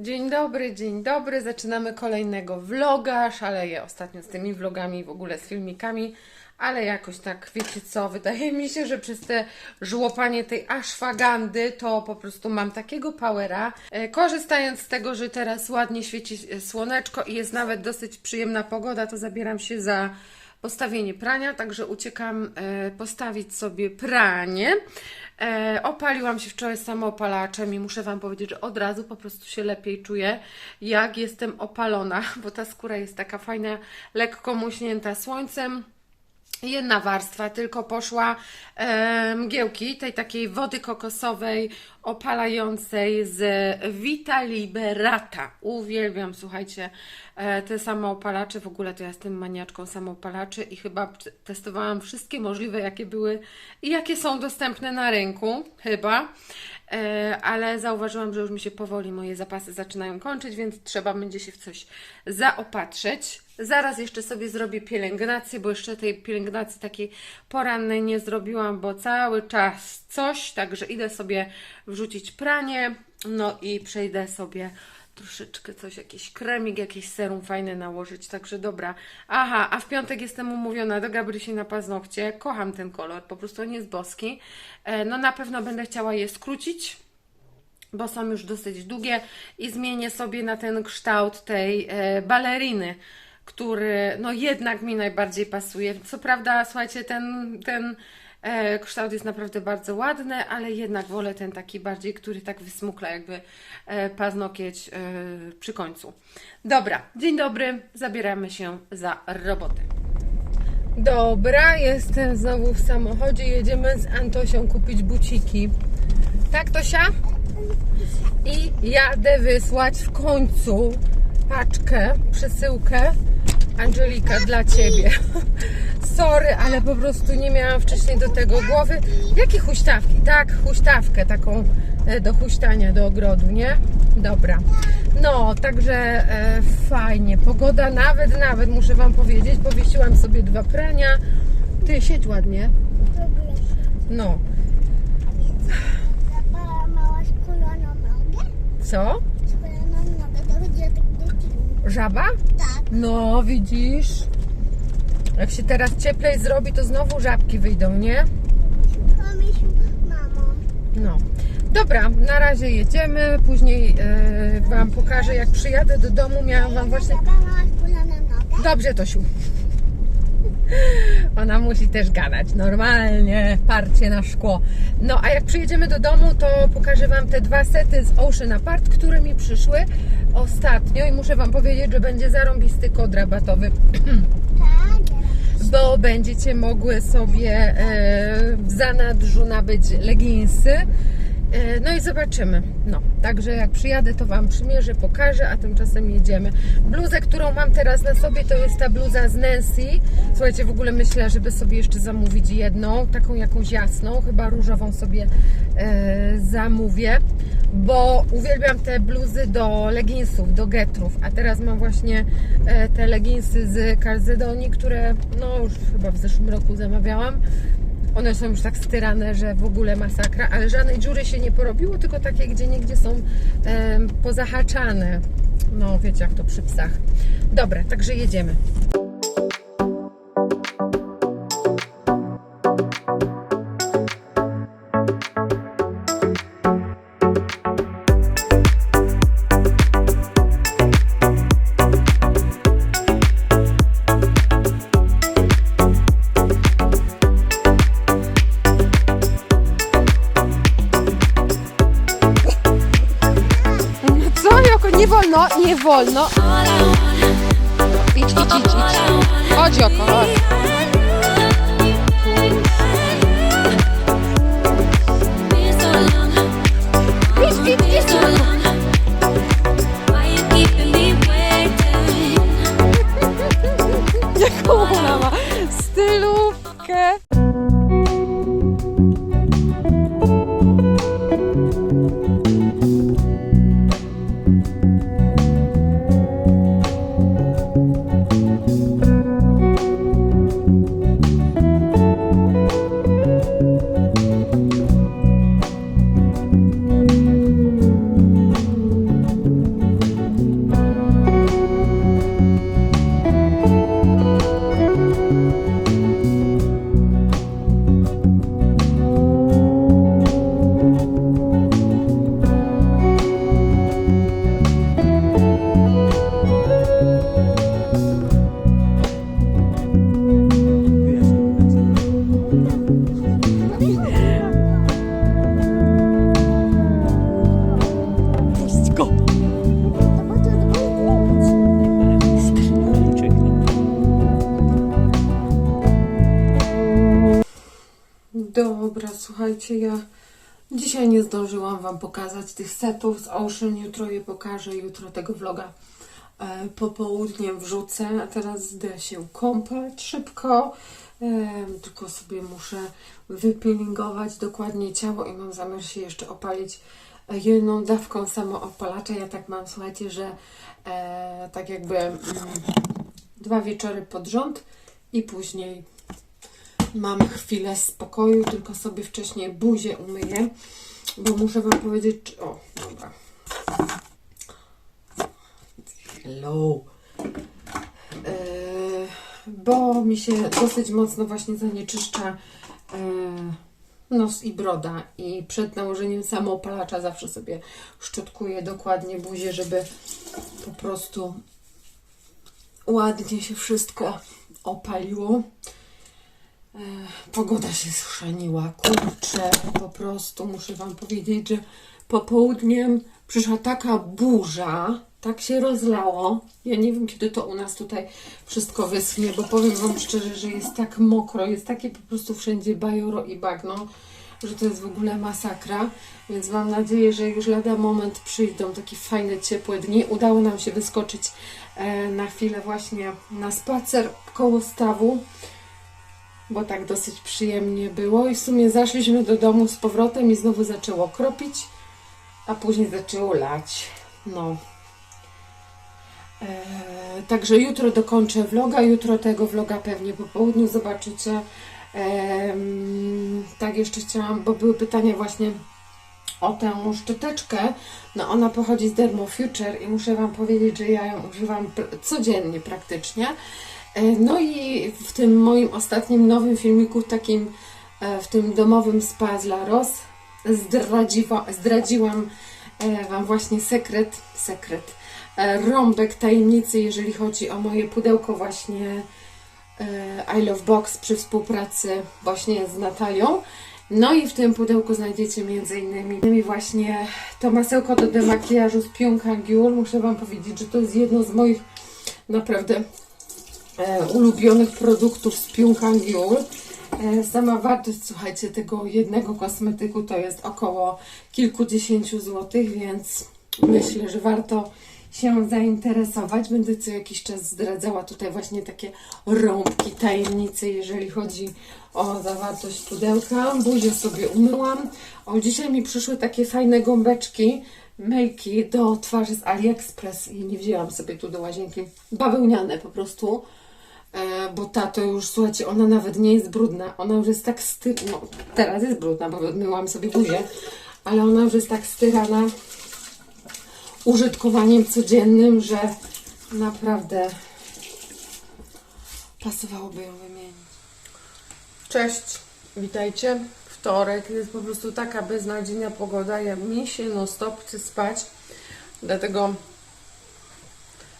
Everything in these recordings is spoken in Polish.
Dzień dobry, dzień dobry. Zaczynamy kolejnego vloga. Szaleję ostatnio z tymi vlogami, w ogóle z filmikami, ale jakoś tak, wiecie co, wydaje mi się, że przez te żłopanie tej aszwagandy to po prostu mam takiego powera. E, Korzystając z tego, że teraz ładnie świeci słoneczko i jest nawet dosyć przyjemna pogoda, to zabieram się za postawienie prania, także uciekam e, postawić sobie pranie. E, opaliłam się wczoraj samoopalaczem i muszę Wam powiedzieć, że od razu po prostu się lepiej czuję, jak jestem opalona, bo ta skóra jest taka fajna, lekko muśnięta słońcem. Jedna warstwa tylko poszła e, mgiełki tej takiej wody kokosowej opalającej z Vita Liberata. Uwielbiam, słuchajcie, e, te samoopalacze. W ogóle to ja jestem maniaczką samoopalaczy i chyba testowałam wszystkie możliwe, jakie były i jakie są dostępne na rynku, chyba. E, ale zauważyłam, że już mi się powoli moje zapasy zaczynają kończyć, więc trzeba będzie się w coś zaopatrzyć. Zaraz jeszcze sobie zrobię pielęgnację, bo jeszcze tej pielęgnacji takiej porannej nie zrobiłam, bo cały czas coś, także idę sobie wrzucić pranie, no i przejdę sobie troszeczkę coś, jakiś kremik, jakiś serum fajny nałożyć, także dobra. Aha, a w piątek jestem umówiona do Gabrysi na paznokcie, kocham ten kolor, po prostu on jest boski. E, No na pewno będę chciała je skrócić, bo są już dosyć długie i zmienię sobie na ten kształt tej e, baleriny, który no jednak mi najbardziej pasuje. Co prawda, słuchajcie, ten, ten e, kształt jest naprawdę bardzo ładny, ale jednak wolę ten taki bardziej, który tak wysmukla jakby e, paznokieć e, przy końcu. Dobra, dzień dobry, zabieramy się za robotę. Dobra, jestem znowu w samochodzie. Jedziemy z Antosią kupić buciki. Tak, Tosia? I jadę wysłać w końcu paczkę, przesyłkę Angelika dla Ciebie. Sorry, ale po prostu nie miałam wcześniej do tego głowy. Jakie huśtawki? Tak, huśtawkę taką e, do huśtania do ogrodu, nie? Dobra. No, także e, fajnie. Pogoda nawet, nawet muszę Wam powiedzieć, powiesiłam sobie dwa prania. Ty, siedź ładnie. No, co? Żaba? Tak. No, widzisz? Jak się teraz cieplej zrobi, to znowu żabki wyjdą, nie? Mamo. No. Dobra, na razie jedziemy. Później e, Wam pokażę, jak przyjadę do domu. Miałam Wam właśnie. Dobrze, Tosiu. Ona musi też gadać normalnie, parcie na szkło. No, a jak przyjedziemy do domu, to pokażę Wam te dwa sety z Ocean Apart, które mi przyszły ostatnio i muszę Wam powiedzieć, że będzie zarąbisty kod rabatowy. Bo będziecie mogły sobie e, w zanadrzu nabyć leginsy. E, No i zobaczymy. No, także jak przyjadę, to Wam przymierzę, pokażę, a tymczasem jedziemy. Bluzę, którą mam teraz na sobie, to jest ta bluza z Nancy. Słuchajcie, w ogóle myślę, żeby sobie jeszcze zamówić jedną, taką jakąś jasną, chyba różową sobie e, zamówię, bo uwielbiam te bluzy do leginsów, do getrów, a teraz mam właśnie e, te leginsy z Calzedonii, które no już chyba w zeszłym roku zamawiałam. One są już tak styrane, że w ogóle masakra, ale żadnej dziury się nie porobiło, tylko takie gdzie niegdzie są em, pozahaczane. No wiecie jak to przy psach. Dobra, także jedziemy. Wolno, nie wolno. Idź, idź, idź, idź. Chodź, Joko, chodź. Słuchajcie, ja dzisiaj nie zdążyłam Wam pokazać tych setów z Ocean. Jutro je pokażę, jutro tego vloga e, popołudniem wrzucę. A teraz idę się kąpać szybko. E, tylko sobie muszę wypeelingować dokładnie ciało i mam zamiar się jeszcze opalić e, jedną dawką samoopalacza. Ja tak mam, słuchajcie, że e, tak jakby mm, dwa wieczory pod rząd i później mam chwilę spokoju, tylko sobie wcześniej buzię umyję, bo muszę Wam powiedzieć, czy... o, dobra. Hello. E, bo mi się dosyć mocno właśnie zanieczyszcza e, nos i broda i przed nałożeniem samoopalacza zawsze sobie szczotkuję dokładnie buzię, żeby po prostu ładnie się wszystko opaliło. E, Pogoda się schrzaniła, kurczę, po prostu muszę Wam powiedzieć, że popołudniem przyszła taka burza, tak się rozlało. Ja nie wiem, kiedy to u nas tutaj wszystko wyschnie, bo powiem Wam szczerze, że jest tak mokro, jest takie po prostu wszędzie bajoro i bagno, że to jest w ogóle masakra. Więc mam nadzieję, że już lada moment przyjdą takie fajne, ciepłe dni. Udało nam się wyskoczyć e, na chwilę właśnie na spacer koło stawu bo tak dosyć przyjemnie było i w sumie zaszliśmy do domu z powrotem i znowu zaczęło kropić, a później zaczęło lać. No. Eee, także jutro dokończę vloga, jutro tego vloga pewnie po południu zobaczycie. Em, tak jeszcze chciałam, bo były pytania właśnie o tę szczoteczkę. No ona pochodzi z Dermo Future i muszę Wam powiedzieć, że ja ją używam codziennie praktycznie. E, No i w tym moim ostatnim nowym filmiku, takim e, w tym domowym spa z Laros, zdradziwa, zdradziłam e, Wam właśnie sekret, sekret, rąbek tajemnicy, jeżeli chodzi o moje pudełko właśnie I Love Box przy współpracy właśnie z Natalią. No i w tym pudełku znajdziecie m.in. właśnie to masełko do demakijażu z Piunka Giul. Muszę Wam powiedzieć, że to jest jedno z moich naprawdę ulubionych produktów z Piunkangiul. E, sama wartość, słuchajcie, tego jednego kosmetyku to jest około kilkudziesięciu złotych, więc myślę, że warto się zainteresować. Będę co jakiś czas zdradzała tutaj właśnie takie rąbki, tajemnice, jeżeli chodzi o zawartość pudełka. Buzię sobie umyłam. O, dzisiaj mi przyszły takie fajne gąbeczki, myjki do twarzy z AliExpress i nie wzięłam sobie tu do łazienki. Bawełniane po prostu. E, bo ta to już, słuchajcie, ona nawet nie jest brudna. Ona już jest tak sty... No, teraz jest brudna, bo myłam sobie buzię, ale ona już jest tak styrana użytkowaniem codziennym, że naprawdę pasowałoby ją wymienić. Cześć, witajcie. Wtorek jest po prostu taka beznadziejna pogoda, jak mi się no stop chce spać, dlatego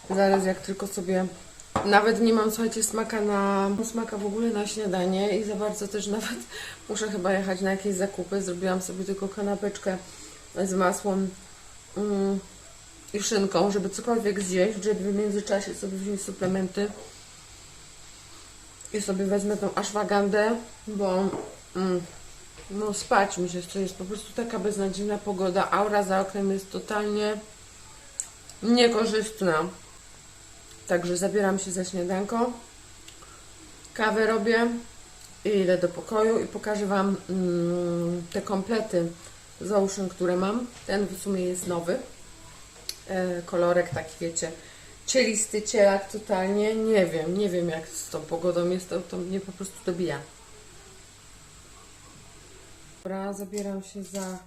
zaraz jak tylko sobie nawet nie mam, słuchajcie, smaka na smaka w ogóle na śniadanie i za bardzo też nawet muszę chyba jechać na jakieś zakupy. Zrobiłam sobie tylko kanapeczkę z masłem mm, i szynką, żeby cokolwiek zjeść, żeby w międzyczasie sobie wziąć suplementy i sobie wezmę tą ashwagandę, bo mm, no spać mi się chce, jest po prostu taka beznadziejna pogoda, aura za oknem jest totalnie niekorzystna. Także zabieram się za śniadanko, kawę robię i idę do pokoju i pokażę Wam mm, te komplety z Ocean, które mam. Ten w sumie jest nowy. E, kolorek taki, wiecie, cielisty cielak totalnie. Nie wiem, nie wiem jak z tą pogodą jest, to, to mnie po prostu dobija. Dobra, zabieram się za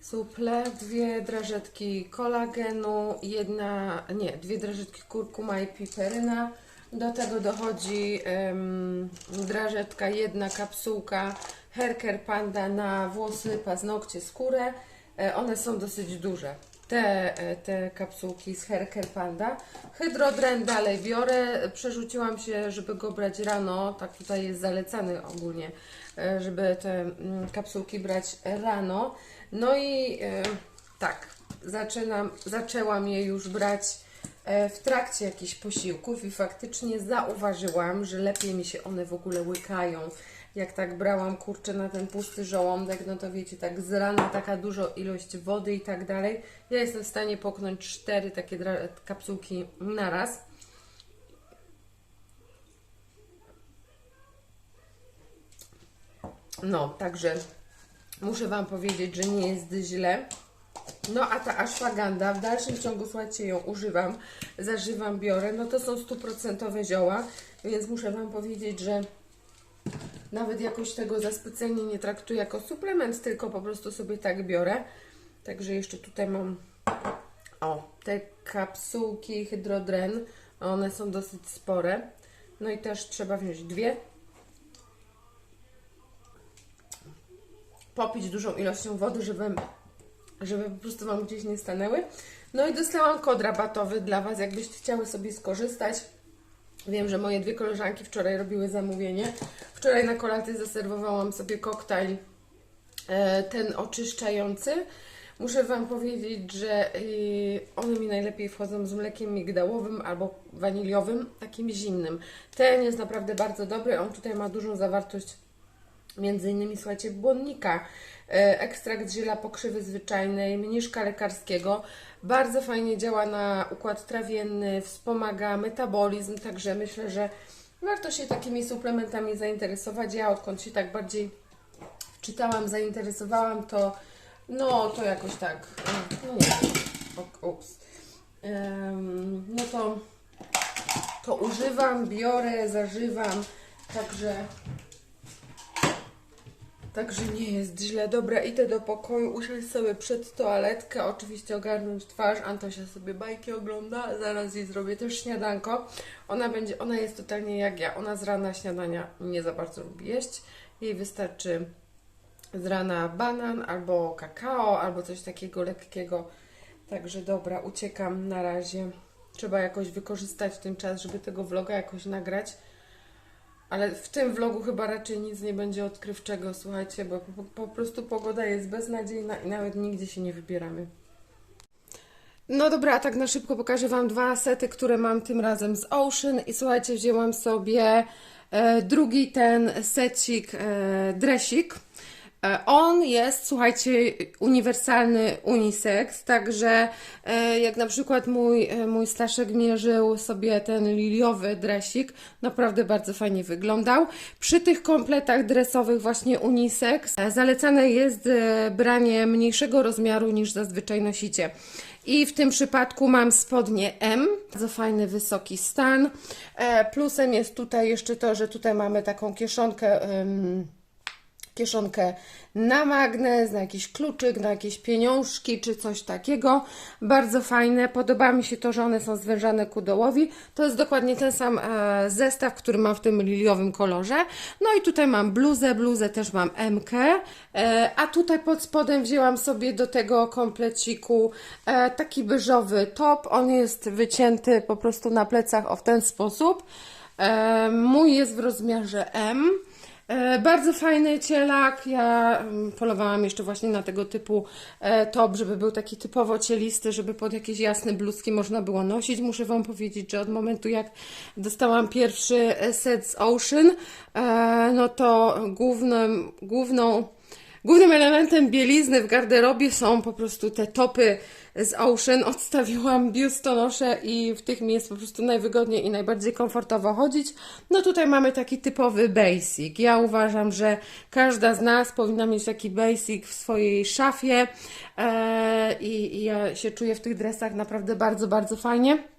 suple, dwie drażetki kolagenu, jedna, nie, dwie drażetki kurkuma i piperyna. Do tego dochodzi em, drażetka, jedna kapsułka Herker Panda na włosy, paznokcie, skórę. E, one są dosyć duże. Te, e, te kapsułki z Herker Panda. Hydrodren dalej biorę. Przerzuciłam się, żeby go brać rano. Tak tutaj jest zalecany ogólnie, e, żeby te mm, kapsułki brać rano. No i e, tak, zaczynam, zaczęłam je już brać e, w trakcie jakichś posiłków i faktycznie zauważyłam, że lepiej mi się one w ogóle łykają. Jak tak brałam kurczę na ten pusty żołądek, no to wiecie, tak z rana taka dużo ilość wody i tak dalej. Ja jestem w stanie poknąć cztery takie kapsułki na raz. No, także muszę Wam powiedzieć, że nie jest źle. No a ta ashwagandha, w dalszym ciągu, słuchajcie, ją używam, zażywam, biorę, no to są stuprocentowe zioła, więc muszę Wam powiedzieć, że nawet jakoś tego za specjalnie nie traktuję jako suplement, tylko po prostu sobie tak biorę. Także jeszcze tutaj mam o, te kapsułki hydrodren, one są dosyć spore. No i też trzeba wziąć dwie. Popić dużą ilością wody, żeby, żeby po prostu Wam gdzieś nie stanęły. No i dostałam kod rabatowy dla Was, jakbyście chciały sobie skorzystać. Wiem, że moje dwie koleżanki wczoraj robiły zamówienie. Wczoraj na kolację zaserwowałam sobie koktajl e, ten oczyszczający. Muszę Wam powiedzieć, że y, one mi najlepiej wchodzą z mlekiem migdałowym albo waniliowym, takim zimnym. Ten jest naprawdę bardzo dobry. On tutaj ma dużą zawartość między innymi, słuchajcie, błonnika, e, ekstrakt ziela pokrzywy zwyczajnej, mniszka lekarskiego. Bardzo fajnie działa na układ trawienny, wspomaga metabolizm, także myślę, że warto się takimi suplementami zainteresować. Ja odkąd się tak bardziej czytałam, zainteresowałam, to no to jakoś tak, no nie ups. No to, to używam, biorę, zażywam, także Także nie jest źle. Dobra, idę do pokoju, usiąść sobie przed toaletkę, oczywiście ogarnąć twarz. Antosia sobie bajki ogląda, zaraz jej zrobię też śniadanko. Ona będzie, ona jest totalnie jak ja. Ona z rana śniadania nie za bardzo lubi jeść. Jej wystarczy z rana banan albo kakao, albo coś takiego lekkiego. Także dobra, uciekam na razie. Trzeba jakoś wykorzystać ten czas, żeby tego vloga jakoś nagrać. Ale w tym vlogu chyba raczej nic nie będzie odkrywczego, słuchajcie, bo po, po prostu pogoda jest beznadziejna i nawet nigdzie się nie wybieramy. No dobra, a tak na szybko pokażę Wam dwa sety, które mam tym razem z Ocean i słuchajcie, wzięłam sobie e, drugi ten secik, e, dresik. E, On jest, słuchajcie, uniwersalny unisex, także e, jak na przykład mój, e, mój Staszek mierzył sobie ten liliowy dresik, naprawdę bardzo fajnie wyglądał. Przy tych kompletach dresowych właśnie unisex zalecane jest branie mniejszego rozmiaru niż zazwyczaj nosicie. I w tym przypadku mam spodnie M, bardzo fajny, wysoki stan. Plusem jest tutaj jeszcze to, że tutaj mamy taką kieszonkę kieszonkę na magnes, na jakiś kluczyk, na jakieś pieniążki czy coś takiego. Bardzo fajne. Podoba mi się to, że one są zwężane ku dołowi. To jest dokładnie ten sam e, zestaw, który mam w tym liliowym kolorze. No i tutaj mam bluzę, bluzę też mam MK, e, a tutaj pod spodem wzięłam sobie do tego kompleciku e, taki beżowy top. On jest wycięty po prostu na plecach o w ten sposób. Mój jest w rozmiarze M. E, bardzo fajny cielak. Ja mm, polowałam jeszcze właśnie na tego typu e, top, żeby był taki typowo cielisty, żeby pod jakieś jasne bluzki można było nosić. Muszę Wam powiedzieć, że od momentu jak dostałam pierwszy e, set z Ocean, no to głównym, główną Głównym elementem bielizny w garderobie są po prostu te topy z Ocean. Odstawiłam biustonosze i w tych mi jest po prostu najwygodniej i najbardziej komfortowo chodzić. No tutaj mamy taki typowy basic. Ja uważam, że każda z nas powinna mieć taki basic w swojej szafie eee, i, i ja się czuję w tych dresach naprawdę bardzo, bardzo fajnie.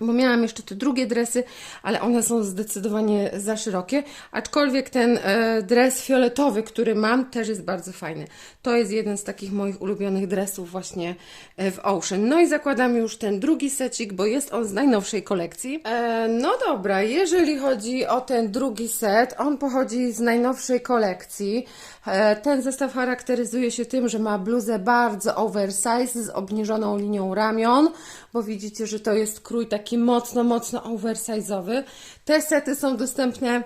Bo miałam jeszcze te drugie dresy, ale one są zdecydowanie za szerokie. Aczkolwiek ten e, dres fioletowy, który mam, też jest bardzo fajny. To jest jeden z takich moich ulubionych dresów właśnie e, w Ocean. No i zakładam już ten drugi secik, bo jest on z najnowszej kolekcji. E, no dobra, jeżeli chodzi o ten drugi set, on pochodzi z najnowszej kolekcji. E, Ten zestaw charakteryzuje się tym, że ma bluzę bardzo oversize z obniżoną linią ramion, bo widzicie, że to jest krój taki mocno, mocno oversize'owy. Te sety są dostępne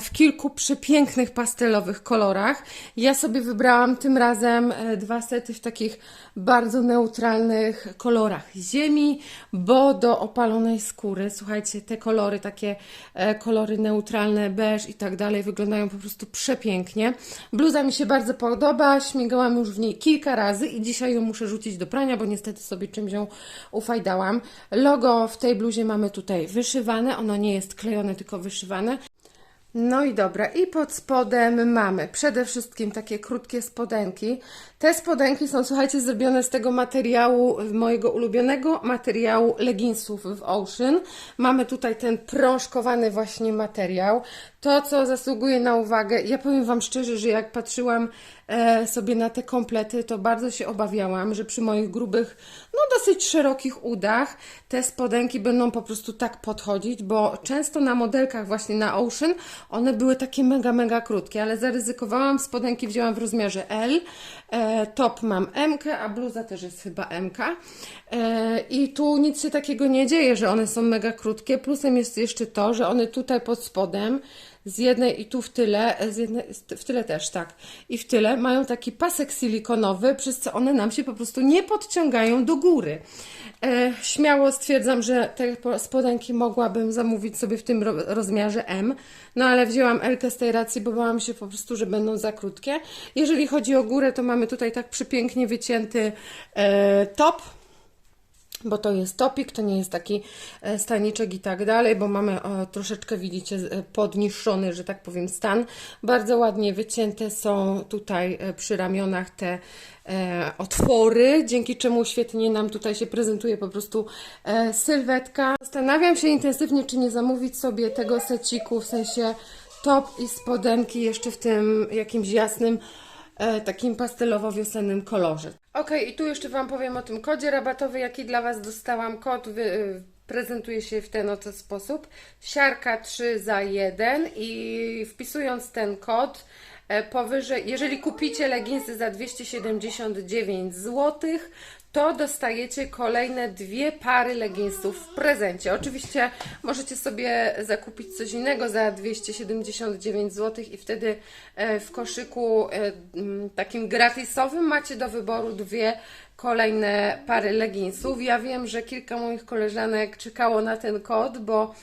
w kilku przepięknych pastelowych kolorach. Ja sobie wybrałam tym razem e, dwa sety w takich bardzo neutralnych kolorach ziemi, bo do opalonej skóry, słuchajcie, te kolory, takie e, kolory neutralne, beż i tak dalej, wyglądają po prostu przepięknie. Bluza mi się bardzo podoba, śmigałam już w niej kilka razy i dzisiaj ją muszę rzucić do prania, bo niestety sobie czymś ją ufajdałam. Logo w tej bluzie mamy tutaj wyszywane, ono nie jest klejone, tylko wyszywane. No i dobra, i pod spodem mamy przede wszystkim takie krótkie spodenki. Te spodenki są, słuchajcie, zrobione z tego materiału, mojego ulubionego materiału leginsów w Ocean. Mamy tutaj ten prążkowany właśnie materiał. To, co zasługuje na uwagę, ja powiem Wam szczerze, że jak patrzyłam e, sobie na te komplety, to bardzo się obawiałam, że przy moich grubych, no dosyć szerokich udach te spodenki będą po prostu tak podchodzić, bo często na modelkach właśnie na Ocean one były takie mega, mega krótkie, ale zaryzykowałam, spodenki wzięłam w rozmiarze L, top mam M, a bluza też jest chyba M. E, I tu nic się takiego nie dzieje, że one są mega krótkie. Plusem jest jeszcze to, że one tutaj pod spodem z jednej i tu w tyle, z jednej, w tyle też, tak, i w tyle mają taki pasek silikonowy, przez co one nam się po prostu nie podciągają do góry. E, śmiało stwierdzam, że te po- spodenki mogłabym zamówić sobie w tym ro- rozmiarze M, no ale wzięłam L z tej racji, bo bałam się po prostu, że będą za krótkie. Jeżeli chodzi o górę, to mamy tutaj tak przepięknie wycięty e, top, bo to jest topik, to nie jest taki e, staniczek i tak dalej, bo mamy o, troszeczkę, widzicie, e, podniszczony, że tak powiem, stan. Bardzo ładnie wycięte są tutaj e, przy ramionach te e, otwory, dzięki czemu świetnie nam tutaj się prezentuje po prostu e, sylwetka. Zastanawiam się intensywnie, czy nie zamówić sobie tego seciku, w sensie top i spodenki jeszcze w tym jakimś jasnym e, takim pastelowo-wiosennym kolorze. Ok, i tu jeszcze Wam powiem o tym kodzie rabatowym, jaki dla Was dostałam. Kod wy, y, prezentuje się w ten oto sposób. Siarka 3 za 1 i wpisując ten kod e, powyżej, jeżeli kupicie leginsy za 279 zł, to dostajecie kolejne dwie pary leginsów w prezencie. Oczywiście możecie sobie zakupić coś innego za 279 zł i wtedy e, w koszyku e, takim gratisowym macie do wyboru dwie kolejne pary leginsów. Ja wiem, że kilka moich koleżanek czekało na ten kod, bo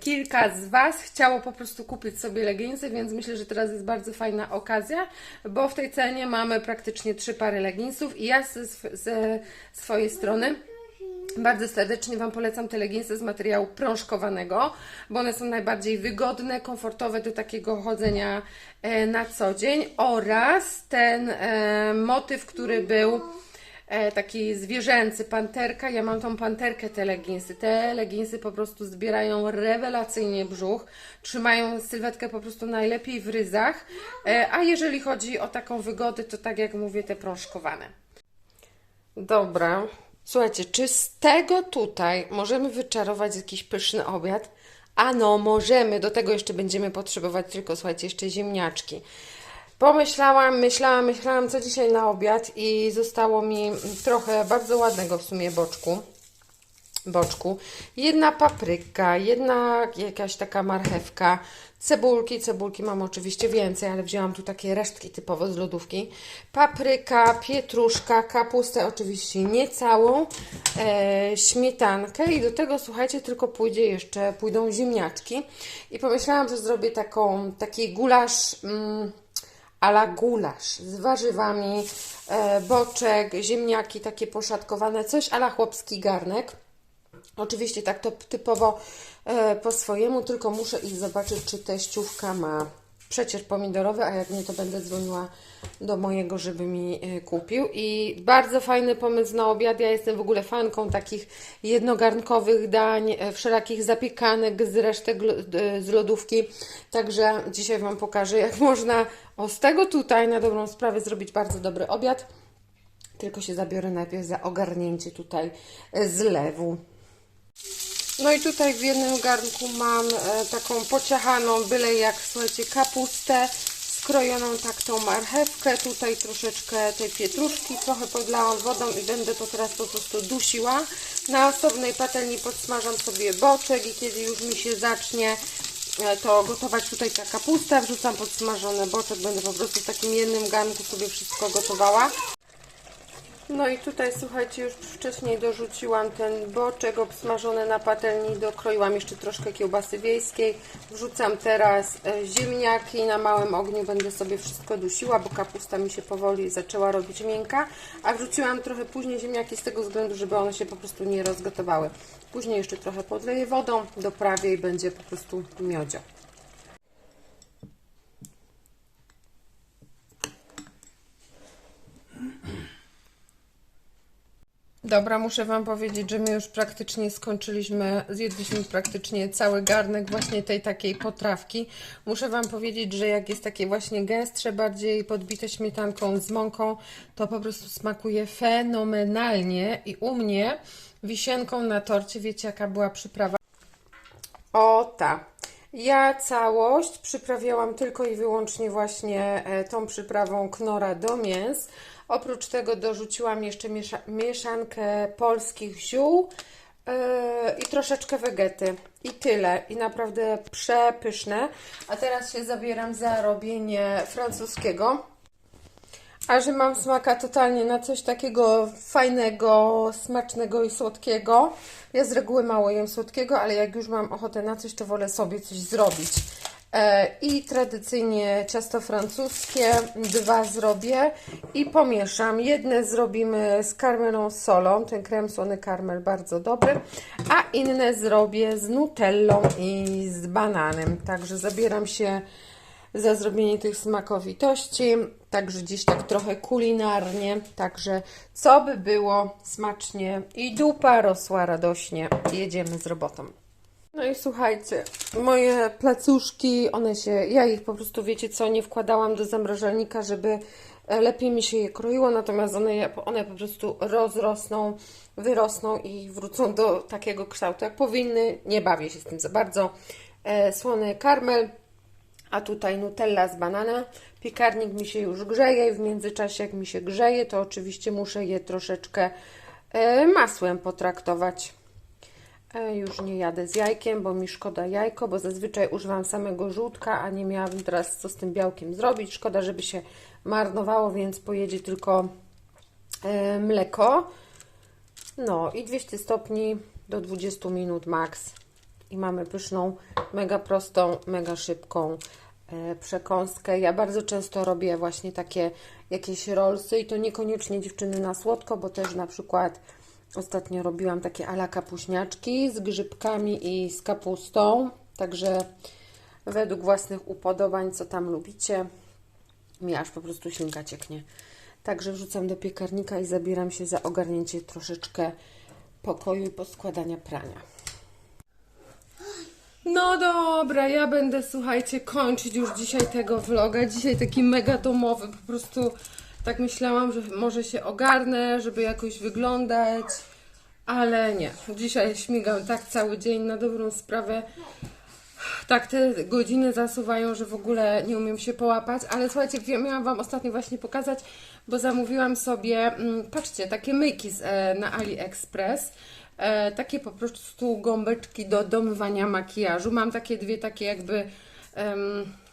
Kilka z Was chciało po prostu kupić sobie leginsy, więc myślę, że teraz jest bardzo fajna okazja, bo w tej cenie mamy praktycznie trzy pary leginsów i ja ze, ze swojej strony bardzo serdecznie Wam polecam te leginsy z materiału prążkowanego, bo one są najbardziej wygodne, komfortowe do takiego chodzenia e, na co dzień oraz ten e, motyw, który był e, taki zwierzęcy, panterka. Ja mam tą panterkę, te leginsy. Te leginsy po prostu zbierają rewelacyjnie brzuch, trzymają sylwetkę po prostu najlepiej w ryzach, e, a jeżeli chodzi o taką wygodę, to tak jak mówię, te prążkowane. Dobra. Słuchajcie, czy z tego tutaj możemy wyczarować jakiś pyszny obiad? Ano, możemy. Do tego jeszcze będziemy potrzebować tylko, słuchajcie, jeszcze ziemniaczki. Pomyślałam, myślałam, myślałam, co dzisiaj na obiad i zostało mi trochę bardzo ładnego w sumie boczku. Boczku. Jedna papryka, jedna jakaś taka marchewka, cebulki. Cebulki mam oczywiście więcej, ale wzięłam tu takie resztki typowo z lodówki. Papryka, pietruszka, kapustę oczywiście nie całą, e, śmietankę i do tego słuchajcie, tylko pójdzie jeszcze, pójdą ziemniaczki. I pomyślałam, że zrobię taką, taki gulasz. Mm, ala gulasz z warzywami, e, boczek, ziemniaki takie poszatkowane, coś ala chłopski garnek. Oczywiście tak to typowo e, po swojemu, tylko muszę iść zobaczyć, czy teściówka ma przecier pomidorowy, a jak nie, to będę dzwoniła do mojego, żeby mi e, kupił. I bardzo fajny pomysł na obiad. Ja jestem w ogóle fanką takich jednogarnkowych dań, e, wszelakich zapiekanek z resztek e, z lodówki. Także dzisiaj Wam pokażę, jak można o z tego tutaj na dobrą sprawę zrobić bardzo dobry obiad. Tylko się zabiorę najpierw za ogarnięcie tutaj zlewu. No i tutaj w jednym garnku mam e, taką pociachaną, byle jak, słuchajcie, kapustę, skrojoną tak tą marchewkę, tutaj troszeczkę tej pietruszki, trochę podlałam wodą i będę to teraz po prostu dusiła. Na osobnej patelni podsmażam sobie boczek i kiedy już mi się zacznie e, to gotować tutaj ta kapusta, wrzucam podsmażony boczek, będę po prostu w takim jednym garnku sobie wszystko gotowała. No i tutaj słuchajcie, już wcześniej dorzuciłam ten boczek obsmażony na patelni, dokroiłam jeszcze troszkę kiełbasy wiejskiej. Wrzucam teraz e, ziemniaki, na małym ogniu będę sobie wszystko dusiła, bo kapusta mi się powoli zaczęła robić miękka, a wrzuciłam trochę później ziemniaki z tego względu, żeby one się po prostu nie rozgotowały. Później jeszcze trochę podleję wodą, doprawię i będzie po prostu miodzio. Dobra, muszę Wam powiedzieć, że my już praktycznie skończyliśmy, zjedliśmy praktycznie cały garnek właśnie tej takiej potrawki. Muszę Wam powiedzieć, że jak jest takie właśnie gęstsze, bardziej podbite śmietanką z mąką, to po prostu smakuje fenomenalnie i u mnie wisienką na torcie, wiecie jaka była przyprawa? O ta. Ja całość przyprawiałam tylko i wyłącznie właśnie e, tą przyprawą knora do mięs. Oprócz tego dorzuciłam jeszcze miesza mieszankę polskich ziół yy, i troszeczkę wegety. I tyle. I naprawdę przepyszne. A teraz się zabieram za robienie francuskiego. A że mam smaka totalnie na coś takiego fajnego, smacznego i słodkiego. Ja z reguły mało jem słodkiego, ale jak już mam ochotę na coś, to wolę sobie coś zrobić. E, I tradycyjnie ciasto francuskie, dwa zrobię i pomieszam. Jedne zrobimy z karmelą z solą, ten krem słony karmel bardzo dobry, a inne zrobię z nutellą i z bananem. Także zabieram się za zrobienie tych smakowitości, także dziś tak trochę kulinarnie, także co by było smacznie i dupa rosła radośnie, jedziemy z robotą. No i słuchajcie, moje placuszki, one się, ja ich po prostu, wiecie co, nie wkładałam do zamrażalnika, żeby e, lepiej mi się je kroiło, natomiast one, one po prostu rozrosną, wyrosną i wrócą do takiego kształtu, jak powinny. Nie bawię się z tym za bardzo. E, słony karmel, a tutaj Nutella z banana. Piekarnik mi się już grzeje i w międzyczasie jak mi się grzeje, to oczywiście muszę je troszeczkę e, masłem potraktować. E, Już nie jadę z jajkiem, bo mi szkoda jajko, bo zazwyczaj używam samego żółtka, a nie miałabym teraz co z tym białkiem zrobić. Szkoda, żeby się marnowało, więc pojedzie tylko e, mleko. No i 200 stopni do 20 minut max. I mamy pyszną, mega prostą, mega szybką e, przekąskę. Ja bardzo często robię właśnie takie jakieś rollsy i to niekoniecznie dziewczyny na słodko, bo też na przykład ostatnio robiłam takie ala kapuśniaczki z grzybkami i z kapustą. Także według własnych upodobań, co tam lubicie, mi aż po prostu ślinka cieknie. Także wrzucam do piekarnika i zabieram się za ogarnięcie troszeczkę pokoju i poskładania prania. No dobra, ja będę, słuchajcie, kończyć już dzisiaj tego vloga. Dzisiaj taki mega domowy, po prostu tak myślałam, że może się ogarnę, żeby jakoś wyglądać, ale nie. Dzisiaj śmigam tak cały dzień na dobrą sprawę. Tak, te godziny zasuwają, że w ogóle nie umiem się połapać, ale słuchajcie, miałam Wam ostatnio właśnie pokazać, bo zamówiłam sobie, mm, patrzcie, takie myjki z, e, na AliExpress. E, takie po prostu gąbeczki do domywania makijażu. Mam takie dwie takie jakby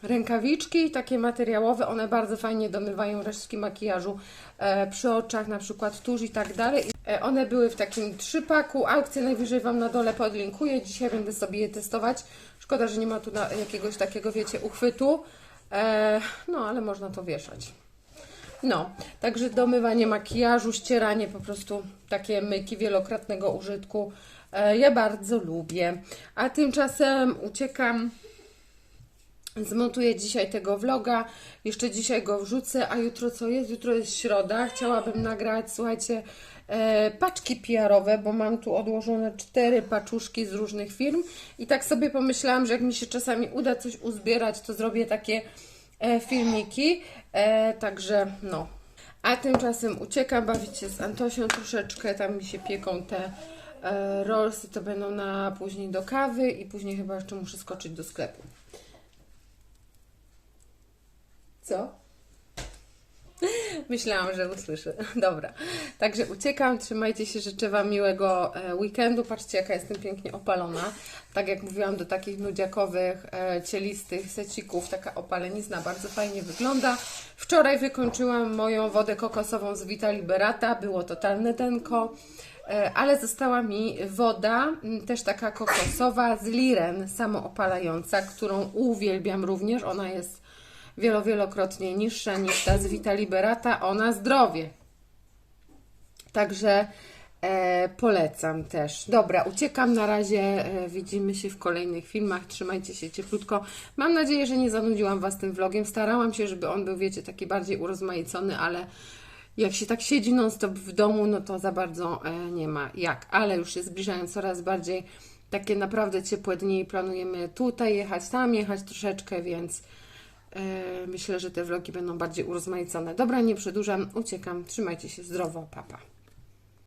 rękawiczki, takie materiałowe. One bardzo fajnie domywają resztki makijażu e, przy oczach, na przykład tuż i tak dalej. E, one były w takim trzypaku. Aukcję najwyżej Wam na dole podlinkuję. Dzisiaj będę sobie je testować. Szkoda, że nie ma tu jakiegoś takiego, wiecie, uchwytu. E, no, ale można to wieszać. No, także domywanie makijażu, ścieranie, po prostu takie myki wielokrotnego użytku. E, ja bardzo lubię. A tymczasem uciekam. Zmontuję dzisiaj tego vloga, jeszcze dzisiaj go wrzucę, a jutro co jest? Jutro jest środa. Chciałabym nagrać, słuchajcie, e, paczki PR-owe, bo mam tu odłożone cztery paczuszki z różnych firm i tak sobie pomyślałam, że jak mi się czasami uda coś uzbierać, to zrobię takie filmiki. E, także no. A tymczasem uciekam bawić się z Antosią troszeczkę. Tam mi się pieką te e, rollsy, to będą na później do kawy i później chyba jeszcze muszę skoczyć do sklepu. Co? Myślałam, że usłyszę. Dobra. Także uciekam, trzymajcie się, życzę Wam miłego e, weekendu. Patrzcie, jaka jestem pięknie opalona. Tak jak mówiłam, do takich nudziakowych, e, cielistych secików taka opalenizna bardzo fajnie wygląda. Wczoraj wykończyłam moją wodę kokosową z Vita Liberata. Było totalne tenko. E, Ale została mi woda, też taka kokosowa z Liren, samoopalająca, którą uwielbiam również. Ona jest wielo, wielokrotnie niższa niż ta z Vita Liberata. Ona zdrowie. Także e, polecam też. Dobra, uciekam na razie. E, widzimy się w kolejnych filmach. Trzymajcie się cieplutko. Mam nadzieję, że nie zanudziłam Was tym vlogiem. Starałam się, żeby on był, wiecie, taki bardziej urozmaicony, ale jak się tak siedzi non-stop w domu, no to za bardzo e, nie ma jak. Ale już się zbliżają coraz bardziej takie naprawdę ciepłe dni planujemy tutaj jechać, tam jechać troszeczkę, więc myślę, że te vlogi będą bardziej urozmaicone. Dobra, nie przedłużam, uciekam. Trzymajcie się zdrowo, papa. Pa.